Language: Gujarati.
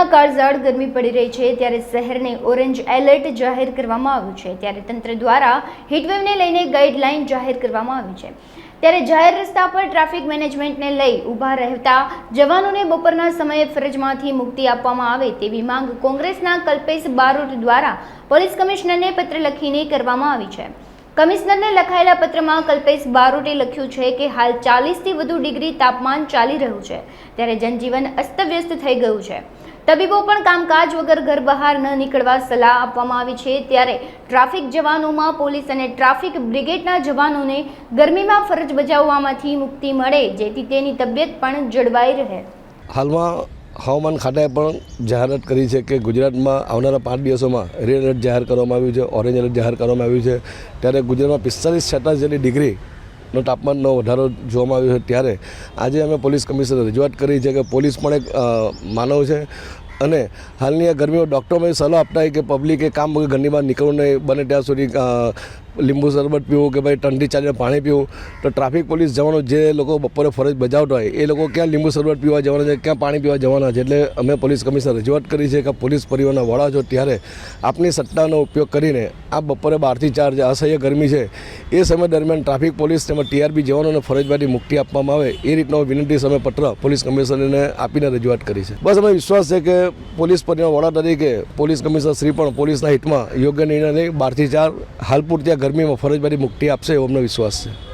શહેરમાં કાળઝાળ ગરમી પડી રહી છે ત્યારે શહેરને ઓરેન્જ એલર્ટ જાહેર કરવામાં આવ્યું છે. ત્યારે તંત્ર દ્વારા હીટવેવને લઈને ગાઈડલાઇન જાહેર કરવામાં આવી છે. ત્યારે જાહેર રસ્તા પર ટ્રાફિક મેનેજમેન્ટને લઈ ઊભા રહેતા જવાનોને બપોરના સમયે ફરજમાંથી મુક્તિ આપવામાં આવે તેવી માંગ કોંગ્રેસના કલ્પેશ બારોટ દ્વારા પોલીસ કમિશનરને પત્ર લખીને કરવામાં આવી છે. કમિશનરને લખાયેલા પત્રમાં કલ્પેશ બારોટે લખ્યું છે કે હાલ ચાલીસથી વધુ ડિગ્રી તાપમાન ચાલી રહ્યું છે. ત્યારે જનજીવન અસ્તવ્યસ્ત થઈ ગયું છે. તબીબો પણ કામકાજ વગર ઘર બહાર ન નીકળવા સલાહ આપવામાં આવી છે. ત્યારે ટ્રાફિક જવાનોમાં પોલીસ અને ટ્રાફિક બ્રિગેડના જવાનોને ગરમીમાં ફરજ બજાવવામાંથી મુક્તિ મળે, જેથી તેની તબિયત પણ જળવાઈ રહે. હાલમાં હવામાન ખાતાએ પણ જાહેરાત કરી છે કે ગુજરાતમાં આવનારા પાંચ દિવસોમાં રેડ એલર્ટ જાહેર કરવામાં આવ્યું છે, ઓરેન્જ એલર્ટ જાહેર કરવામાં આવ્યું છે. ત્યારે ગુજરાતમાં પિસ્તાલીસ છેતાલીસ જેટલી ડિગ્રીનો તાપમાનનો વધારો જોવામાં આવ્યો છે. ત્યારે આજે અમે પોલીસ કમિશનર રજૂઆત કરી છે કે પોલીસ પણ એક માનવ છે. અને હાલની આ ગરમીઓ ડૉક્ટરોને સલાહ આપતા કે પબ્લિકે કામ ઘરની બહાર નીકળવું નહીં બને ત્યાં સુધી લીંબુ શરબત પીવું કે ભાઈ ઠંડી ચાલીને પાણી પીવું. તો ટ્રાફિક પોલીસ જવાનો જે લોકો બપોરે ફરજ બજાવતા હોય, એ લોકો ક્યાં લીંબુ શરબત પીવા જવાના છે, ક્યાં પાણી પીવા જવાના છે? એટલે અમે પોલીસ કમિશનર રજૂઆત કરી છે કે પોલીસ પરિવારના વડા છો ત્યારે આપની સત્તાનો ઉપયોગ કરીને આ બપોરે બારથી ચાર જે અસહ્ય ગરમી છે, એ સમય દરમિયાન ટ્રાફિક પોલીસ તેમજ ટીઆરબી જવાનોને ફરજમાંથી મુક્તિ આપવામાં આવે, એ રીતનો વિનંતી સમય પત્ર પોલીસ કમિશનરને આપીને રજૂઆત કરી છે. બસ અમે વિશ્વાસ છે કે પોલીસ પરિવાર વડા તરીકે પોલીસ કમિશનર શ્રી પણ પોલીસના હિતમાં યોગ્ય નિર્ણય લઈ બારથી ચાર હાલ પૂરતી ગરમીમાં ફરજ મુક્તિ આપશે એવો અમને વિશ્વાસ છે.